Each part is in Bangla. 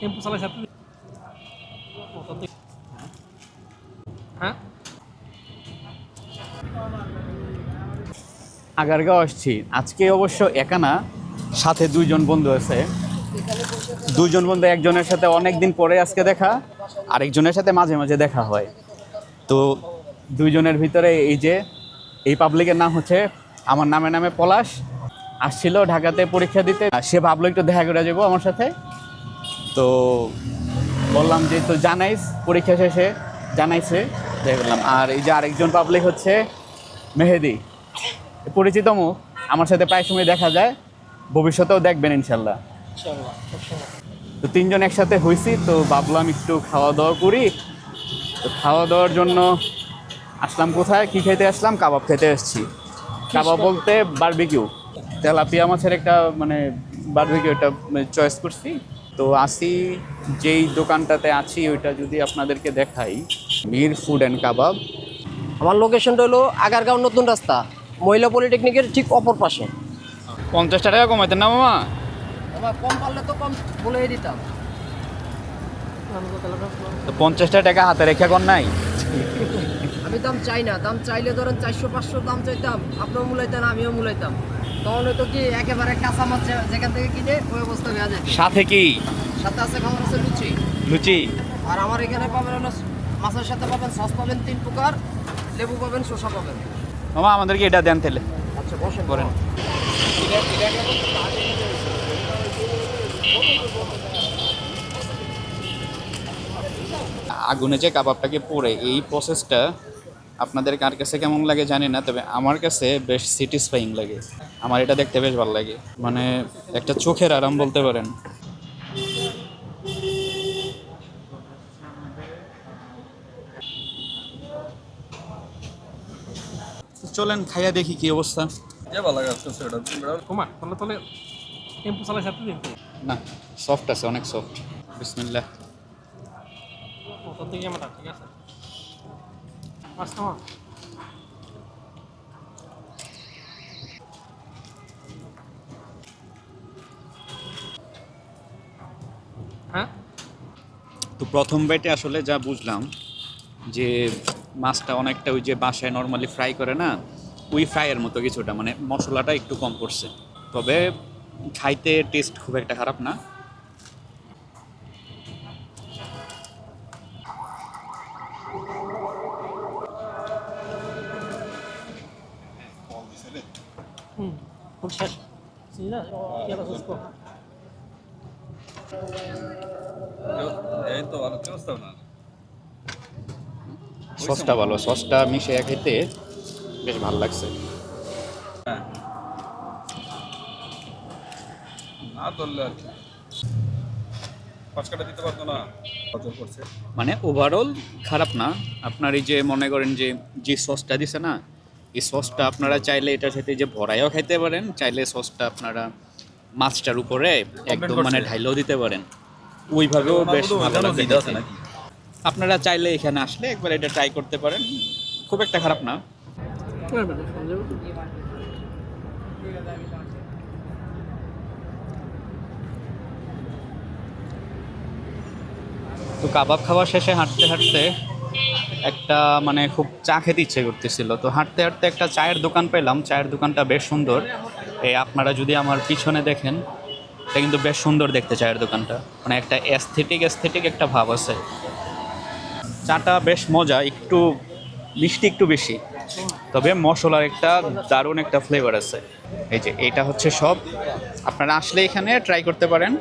টেম্পো ও, তো হ্যাঁ? আগারগাঁও আসছি। আজকে অবশ্য একা না সাথে দুইজন বন্ধু আছে। দুইজন বন্ধু একজনের সাথে অনেক দিন পরে আজকে দেখা আরেকজনের সাথে মাঝে মাঝে দেখা হয়। তো দুইজনের ভিতরে এই যে এই পাবলিকের নাম হচ্ছে আমার নামে নামে পলাশ আসছিল ঢাকাতে পরীক্ষা দিতে। সে ভাবলো একটু দেখা করে যাব আমার সাথে। তো বললাম যে তো জানাইস পরীক্ষা শেষে জানাইছে দেখা করলাম আর এই যে আরেকজন পাবলিক হচ্ছে মেহেদি। পরিচিত মুখ আমার সাথে প্রায় সময় দেখা যায় ভবিষ্যতেও দেখবেন ইনশাল্লাহ। তো তিনজন একসাথে হয়েছি তো ভাবলাম একটু খাওয়া দাওয়া করি। তো খাওয়া দাওয়ার জন্য আসলাম কোথায় কি খেতে আসলাম? কাবাব খেতে এসেছি। কাবাব বলতে বারবিকিউ তেলাপিয়া মাছের একটা মানে বারবিকিউ এটা চয়েস করছি। তো আসি যেই দোকানটাতে আছি ওইটা যদি আপনাদেরকে দেখাই। মীর ফুড অ্যান্ড কাবাব আমার লোকেশনটা হলো আগারগাঁও নতুন রাস্তা মহিলা পলিটেকনিকের ঠিক অপর পাশে। পঞ্চাশটা টাকা কমাইতেন না মামা? আমার কম পারলে তো কম বলেই দিতাম। তো পঞ্চাশটা টাকা হাতে রেখে কোন নাই? আমি দাম চাই না দাম চাইলে ধরেন চারশো পাঁচশো দাম চাইতাম আপনিও মূলাইতেন আমিও মূলাইতাম। তখন হয়তো কি একেবারে কাঁচা মাছ যেখান থেকে কিনে ওই অবস্থা হয়ে যায়? সাথে কি? সাথে আছে খাবার আছে লুচি। লুচি? আর আমার এখানে পাবেন মাছের সাথে পাবেন সস পাবেন তিন প্রকার। লেবু পাবেন শসা পাবেন। মামা আমাদেরকে এটা দেন তাহলে। আচ্ছা বসেন। করেন। আগুনে যে কাবাবটাকে পরে এই প্রসেসটা আপনাদের কার কাছে কেমন লাগে জানি না তবে আমার কাছে বেশ স্যাটিসফাইং লাগে। আমার এটা দেখতে বেশ ভালো লাগে। মানে একটা চোখের আরাম বলতে পারেন। চলেন খাইয়া দেখি কি অবস্থা। না সফট আছে অনেক সফট বিসমিল্লাহ। আমার ঠিক আছে? হ্যাঁ? তো প্রথম বাইটে আসলে যা বুঝলাম, যে মাছটা অনেকটা ওই যে বাসায় নর্মালি ফ্রাই করে না, ওই ফ্রাইয়ের মতো কিছুটা মানে মশলাটা একটু কম পড়ছে তবে খাইতে টেস্ট খুব একটা খারাপ না। ফুল শেষ না কি আলাদা সুস্কো এই তো ভালো সসটা ভালো সসটা মিশিয়ে খেতে বেশ ভালো লাগছে। করছে। মানে ওভারঅল খারাপ না। আপনার এই যে মনে করেন যে যে সসটা দিছে না এই সসটা আপনারা চাইলে এটার সাথে যে ভরাইও খাইতে পারেন চাইলে সসটা আপনারা মাছটার উপরে একদম মানে ঢাইলেও দিতে পারেন। ওইভাবেও বেশ ভালো আপনারা চাইলে এখানে আসলে একবার এটা ট্রাই করতে পারেন। খুব একটা খারাপ না। তো কাবাব খাওয়া শেষে হাঁটতে হাঁটতে একটা মানে খুব চা খেতে ইচ্ছে করতেছিল। তো হাঁটতে হাঁটতে একটা চায়ের দোকান পেলাম। চায়ের দোকানটা বেশ সুন্দর। এই আপনারা যদি আমার পিছনে দেখেন, এটা কিন্তু বেশ সুন্দর দেখতে চায়ের দোকানটা। মানে একটা অ্যাস্থেটিক অ্যাস্থেটিক একটা ভাব আছে। চাটা বেশ মজা, একটু মিষ্টি, একটু বেশি। তবে মশলার একটা দারুণ একটা ফ্লেভার আছে। এই যে, এটা হচ্ছে সব। আপনারা আসলে এখানে ট্রাই করতে পারেন।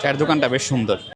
চায়ের দোকানটা বেশ সুন্দর।